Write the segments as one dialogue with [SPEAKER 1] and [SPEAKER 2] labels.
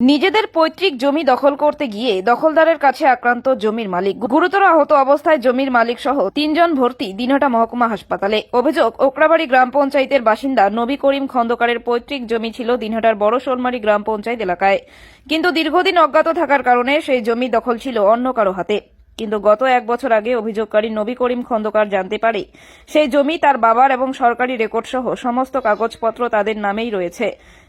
[SPEAKER 1] নিজেদের পৈতৃক জমি দখল করতে গিয়ে দখলদারের কাছে আক্রান্ত জমির মালিক। গুরুতর আহত অবস্থায় জমির মালিক সহ তিনজন ভর্তি দিনহাটা মহকুমা হাসপাতালে। অভিযোগ, ওকরাবাড়ি গ্রাম পঞ্চায়েতের বাসিন্দা নবী করিম খন্দকারের পৈতৃক জমি ছিল দিনহাটার বড় সোলমারি গ্রাম পঞ্চায়েত এলাকায়। কিন্তু দীর্ঘদিন অজ্ঞাত থাকার কারণে সেই জমি দখল ছিল অন্য কারও হাতে। কিন্তু গত এক বছর আগে অভিযোগকারী নবী করিম খন্দকার জানতে পারে, সেই জমি তার বাবার এবং সরকারি রেকর্ড সহ সমস্ত কাগজপত্র তাদের নামেই রয়েছে।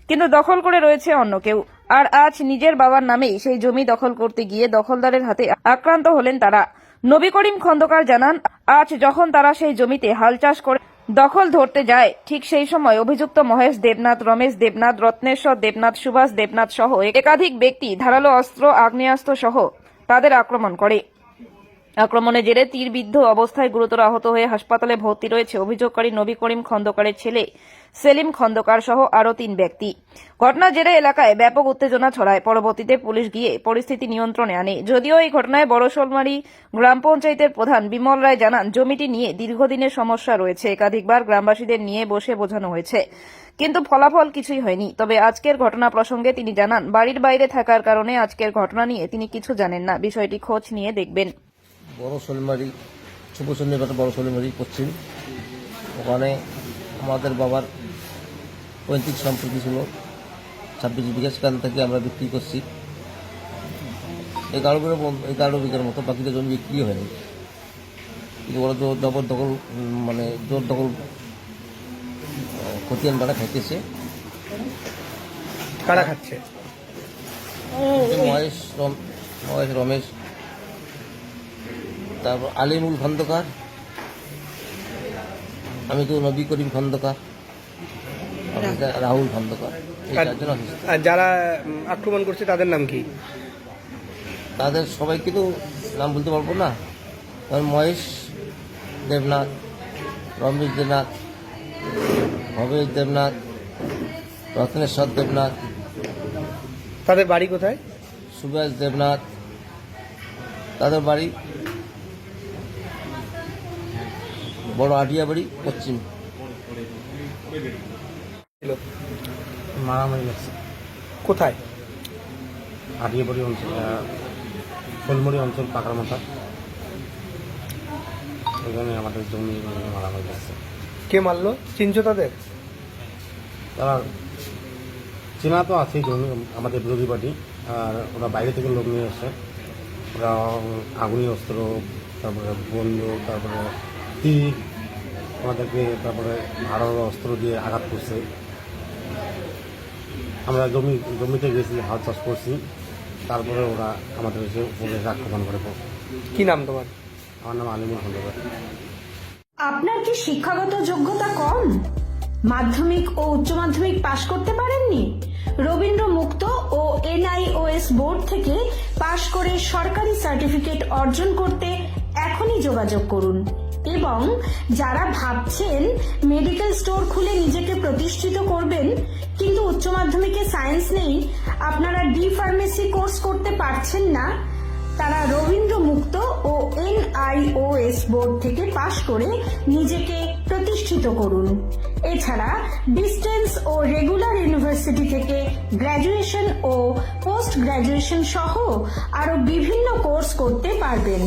[SPEAKER 1] কিন্তু দখল করে রয়েছে অন্য কেউ। আর আজ নিজের বাবার নামেই সেই জমি দখল করতে গিয়ে দখলদারের হাতে আক্রান্ত হলেন তারা। নবী করিম খন্দকার জানান, আজ যখন তারা সেই জমিতে হাল চাষ করে দখল ধরতে যায়, ঠিক সেই সময় অভিযুক্ত মহেশ দেবনাথ, রমেশ দেবনাথ, রত্নেশ্বর দেবনাথ, সুভাষ দেবনাথ সহ একাধিক ব্যক্তি ধারালো অস্ত্র, আগ্নেয়াস্ত্র সহ তাদের আক্রমণ করে। আক্রমণের জেরে তীরবিদ্ধ অবস্থায় গুরুতর আহত হয়ে হাসপাতালে ভর্তি রয়েছে অভিযোগকারী নবী করিম খন্দকারের ছেলে সেলিম খন্দকার সহ আরও তিন ব্যক্তি। ঘটনার জেরে এলাকায় ব্যাপক উত্তেজনা ছড়ায়। পরবর্তীতে পুলিশ গিয়ে পরিস্থিতি নিয়ন্ত্রণে আনে। যদিও এই ঘটনায় বড়শোলমারি গ্রাম পঞ্চায়েতের প্রধান বিমল রায় জানান, জমিটি নিয়ে দীর্ঘদিনের সমস্যা রয়েছে। একাধিকবার গ্রামবাসীদের নিয়ে বসে বোঝানো হয়েছে। কিন্তু ফলাফল কিছুই হয়নি। তবে আজকের ঘটনা প্রসঙ্গে তিনি জানান, বাড়ির বাইরে থাকার কারণে আজকের ঘটনা নিয়ে তিনি কিছু জানেন না। বিষয়টি খোঁজ নিয়ে দেখবেন।
[SPEAKER 2] বড় শোলমারি শুভচন্দ্র ঘাট বড় শোলমারি পশ্চিম। ওখানে আমাদের বাবার পৈতৃক সম্পত্তি ছিল। ছাব্বিশ বিঘা সেখান থেকে আমরা বিক্রি করছি। এগারো বিঘার এগারো বিঘার মতো বাকিটা জমি বিক্রি হয়নি কিন্তু ওরা জোর জবর দখল মানে জোর দখল খতিয়ান বাড়া খাইতেছে।
[SPEAKER 3] কারা খাচ্ছে?
[SPEAKER 2] মহেশ রম মহেশ রমেশ তারপর আলিমুল খন্দকার। আমি তো নবী করিম খন্দকার। রাহুল। খন্দকার।
[SPEAKER 3] আর- যারা আক্রমণ করছে তাদের নাম কি?
[SPEAKER 2] তাদের সবাইকে তো নাম বলতে পারব না। মহেশ দেবনাথ রমেশ দেবনাথ ভবেশ দেবনাথ রত্নেশ্বর দেবনাথ।
[SPEAKER 3] তাদের বাড়ি কোথায়?
[SPEAKER 2] সুভাষ দেবনাথ। তাদের বাড়ি বড় আটিয়া বাড়ি পশ্চিম।
[SPEAKER 4] মারামারি লাগছে
[SPEAKER 3] কোথায়?
[SPEAKER 4] আদিয়াবাড়ি অঞ্চল ফুলমুড়ি অঞ্চল পাকার মাথা এখানে আমাদের জমি মারামারি লাগছে
[SPEAKER 3] কে মারলো? চিনছো তাদের?
[SPEAKER 4] তারা চেনা তো আছেই জমি আমাদের বিরোধী পার্টি আর ওরা বাইরে থেকে লোক নিয়ে আসে। ওরা আগুনি অস্ত্র তারপরে বন্দুক তারপরে তীর আমাদেরকে তারপরে ধারালো অস্ত্র দিয়ে আঘাত করছে। আমরা জমি জমিতে গেছি হাল চাষ করছি। তারপরে ওরা আমাদের এসে এসে আক্রমণ করে
[SPEAKER 3] কি নাম তোমার?
[SPEAKER 4] আমার নাম আলিমুল খন্দকার
[SPEAKER 5] আপনার কি শিক্ষাগত যোগ্যতা কম? মাধ্যমিক ও উচ্চ মাধ্যমিক পাশ করতে পারেননি? রবীন্দ্র মুক্ত ও এনআইওএস বোর্ড থেকে পাশ করে সরকারি সার্টিফিকেট অর্জন করতে এখনই যোগাযোগ করুন। এবং যারা ভাবছেন মেডিকেল স্টোর খুলে নিজেকে প্রতিষ্ঠিত করবেন, কিন্তু উচ্চ মাধ্যমিকে সায়েন্স নেই, আপনারা ডি ফার্মেসি কোর্স করতে পারছেন না, তারা রবীন্দ্র মুক্ত ও এনআইওএস বোর্ড থেকে পাশ করে নিজেকে প্রতিষ্ঠিত করুন। এছাড়া ডিস্টেন্স ও রেগুলার ইউনিভার্সিটি থেকে গ্র্যাজুয়েশন ও পোস্ট গ্র্যাজুয়েশন সহ আরও বিভিন্ন কোর্স করতে পারবেন।